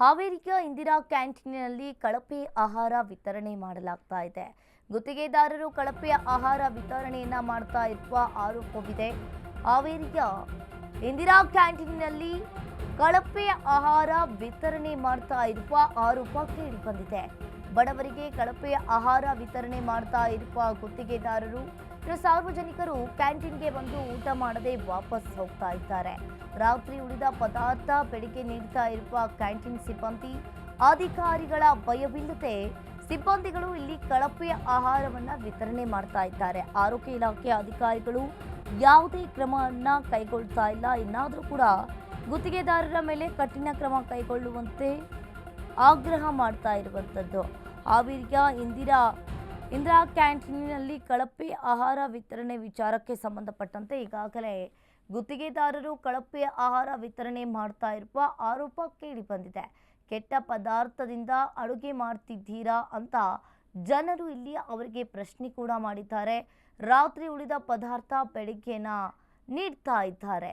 ಹಾವೇರಿಯ ಇಂದಿರಾ ಕ್ಯಾಂಟೀನ್ನಲ್ಲಿ ಕಳಪೆ ಆಹಾರ ವಿತರಣೆ ಮಾಡಲಾಗ್ತಾ ಇದೆ. ಗುತ್ತಿಗೆದಾರರು ಕಳಪೆ ಆಹಾರ ವಿತರಣೆಯನ್ನ ಮಾಡ್ತಾ ಇರುವ ಆರೋಪವಿದೆ. ಹಾವೇರಿಯ ಇಂದಿರಾ ಕ್ಯಾಂಟೀನ್ನಲ್ಲಿ ಕಳಪೆ ಆಹಾರ ವಿತರಣೆ ಮಾಡ್ತಾ ಇರುವ ಆರೋಪ ಕೇಳಿ ಬಂದಿದೆ ಬಡವರಿಗೆ ಕಳಪೆ ಆಹಾರ ವಿತರಣೆ ಮಾಡ್ತಾ ಇರುವ ಗುತ್ತಿಗೆದಾರರು ಇನ್ನು ಸಾರ್ವಜನಿಕರು ಕ್ಯಾಂಟೀನ್ಗೆ ಬಂದು ಊಟ ಮಾಡದೆ ವಾಪಸ್ ಹೋಗ್ತಾ ಇದ್ದಾರೆ. ರಾತ್ರಿ ಉಳಿದ ಪದಾರ್ಥ ಬೆಳಿಗ್ಗೆ ನೀಡ್ತಾ ಇರುವ ಕ್ಯಾಂಟೀನ್ ಸಿಬ್ಬಂದಿ, ಅಧಿಕಾರಿಗಳ ಭಯವಿಲ್ಲದೆ ಸಿಬ್ಬಂದಿಗಳು ಇಲ್ಲಿ ಕಳಪೆ ಆಹಾರವನ್ನ ವಿತರಣೆ ಮಾಡ್ತಾ ಇದ್ದಾರೆ. ಆರೋಗ್ಯ ಇಲಾಖೆ ಅಧಿಕಾರಿಗಳು ಯಾವುದೇ ಕ್ರಮವನ್ನು ಕೈಗೊಳ್ತಾ ಇಲ್ಲ. ಇನ್ನಾದರೂ ಕೂಡ ಗುತ್ತಿಗೆದಾರರ ಮೇಲೆ ಕಠಿಣ ಕ್ರಮ ಕೈಗೊಳ್ಳುವಂತೆ ಆಗ್ರಹ ಮಾಡ್ತಾ ಇರುವಂಥದ್ದು ಹಾವೇರಿಯ ಇಂದಿರಾ ಇಂದಿರಾ ಕ್ಯಾಂಟೀನಿನಲ್ಲಿ ಕಳಪೆ ಆಹಾರ ವಿತರಣೆ ವಿಚಾರಕ್ಕೆ ಸಂಬಂಧಪಟ್ಟಂತೆ ಈಗಾಗಲೇ ಗುತ್ತಿಗೆದಾರರು ಕಳಪೆ ಆಹಾರ ವಿತರಣೆ ಮಾಡ್ತಾ ಇರುವ ಆರೋಪ ಕೇಳಿ ಬಂದಿದೆ. ಕೆಟ್ಟ ಪದಾರ್ಥದಿಂದ ಅಡುಗೆ ಮಾಡ್ತಿದ್ದೀರಾ ಅಂತ ಜನರು ಇಲ್ಲಿ ಅವರಿಗೆ ಪ್ರಶ್ನೆ ಕೂಡ ಮಾಡಿದ್ದಾರೆ. ರಾತ್ರಿ ಉಳಿದ ಪದಾರ್ಥ ಬೆಳಿಗ್ಗೆನ ನೀಡ್ತಾ ಇದ್ದಾರೆ.